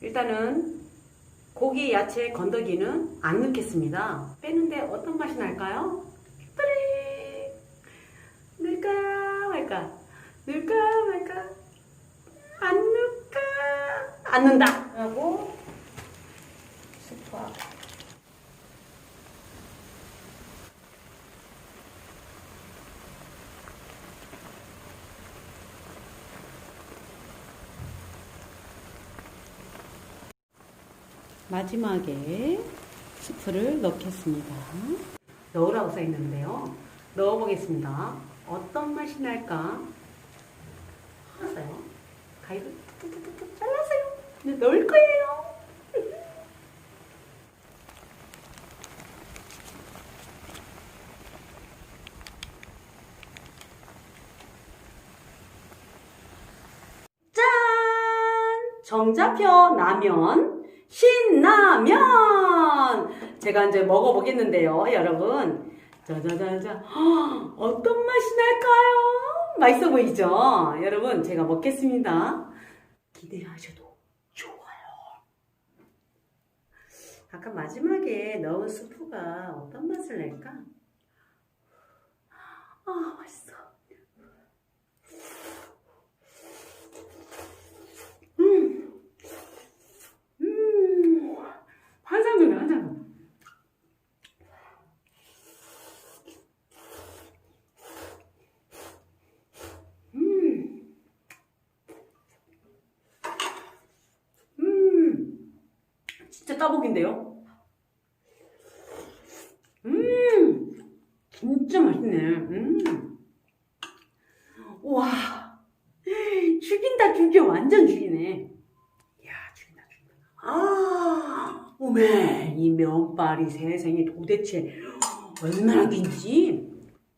일단은 고기, 야채, 건더기는 안 넣겠습니다. 빼는데 어떤 맛이 날까요? 뿌리! 넣을까 말까? 넣을까 말까? 안 넣을까? 안 넣는다! 하고 스프 마지막에 스프를 넣겠습니다. 넣으라고 써 있는데요. 넣어보겠습니다. 어떤 맛이 날까? 알았어요. 가위를 뚝뚝뚝뚝 잘라서요. 근데 넣을 거예요. 짠! 정자표 라면 신라면 제가 이제 먹어보겠는데요 여러분 짜자자자 헉, 어떤 맛이 날까요? 맛있어 보이죠? 여러분 제가 먹겠습니다 기대하셔도 좋아요 아까 마지막에 넣은 스프가 어떤 맛을 낼까? 아 맛있어 음 음, 환상적이야, 환상적. 음, 음, 진짜 따복인데요? 음, 진짜 맛있네. 음, 와, 죽인다, 죽여. 완전 죽이네. 야, 죽인다, 죽인다. 아, 오메, 이 면발이 세상에 도대체 얼마나 긴지.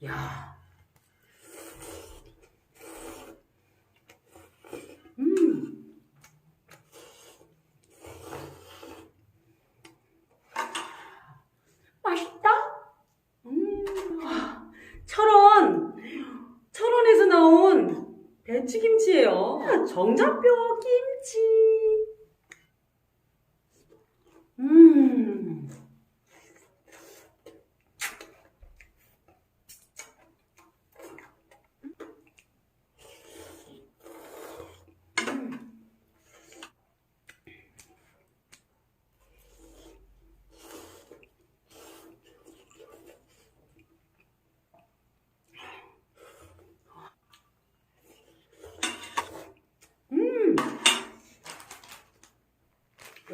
야. 음. 맛있다. 음. 와, 철원. 철원에서 나온 배추김치예요. 정자뼈 김치. 음. 음.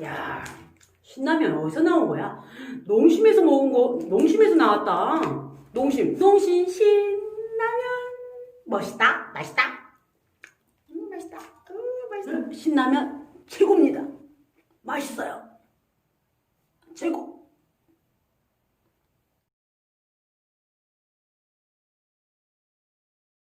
야, 신라면 어디서 나온 거야? 농심에서 먹은 거, 농심에서 나왔다. 농심, 농심 신라면 멋있다, 맛있다. 음, 맛있다. 음, 맛있어. 신라면 최고입니다. 맛있어요. 최고.